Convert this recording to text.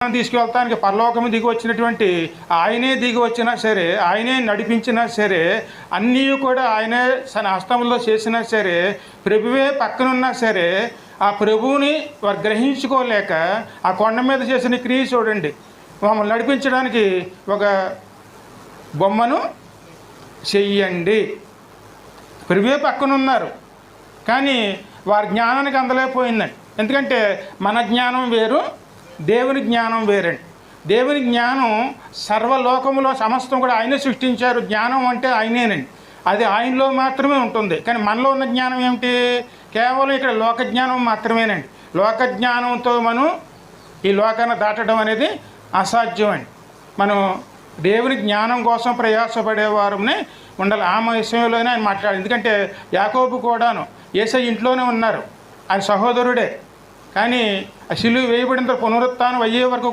తీసుకువెళ్తానికి పరలోకము దిగి వచ్చినటువంటి ఆయనే దిగి వచ్చినా సరే ఆయనే నడిపించినా సరే అన్నీ కూడా ఆయనే తన హస్తంలో చేసినా సరే ప్రభువే పక్కనున్నా సరే ఆ ప్రభువుని వారు గ్రహించుకోలేక ఆ కొండ మీద చేసిన క్రియ చూడండి. మమ్మల్ని నడిపించడానికి ఒక బొమ్మను చెయ్యండి. ప్రభువే పక్కనున్నారు. కానీ వారి జ్ఞానానికి అందలేకపోయిందండి. ఎందుకంటే మన జ్ఞానం వేరు దేవుని జ్ఞానం వేరండి. దేవుని జ్ఞానం సర్వలోకములో సమస్తం కూడా ఆయనే సృష్టించారు. జ్ఞానం అంటే ఆయనేనండి. అది ఆయనలో మాత్రమే ఉంటుంది. కానీ మనలో ఉన్న జ్ఞానం ఏమిటి? కేవలం ఇక్కడ లోక జ్ఞానం మాత్రమేనండి. లోక జ్ఞానంతో మనం ఈ లోకాన్ని దాటడం అనేది అసాధ్యం అండి మనం దేవుని జ్ఞానం కోసం ప్రయాసపడేవారునే ఉండాలి. ఆ విషయంలోనే ఆయన మాట్లాడాలి ఎందుకంటే యాకోబు కూడాను ఏసై ఇంట్లోనే ఉన్నారు. ఆయన సహోదరుడే. కానీ ఆ శిలువ వేయబడిన తర్వాత అయ్యే వరకు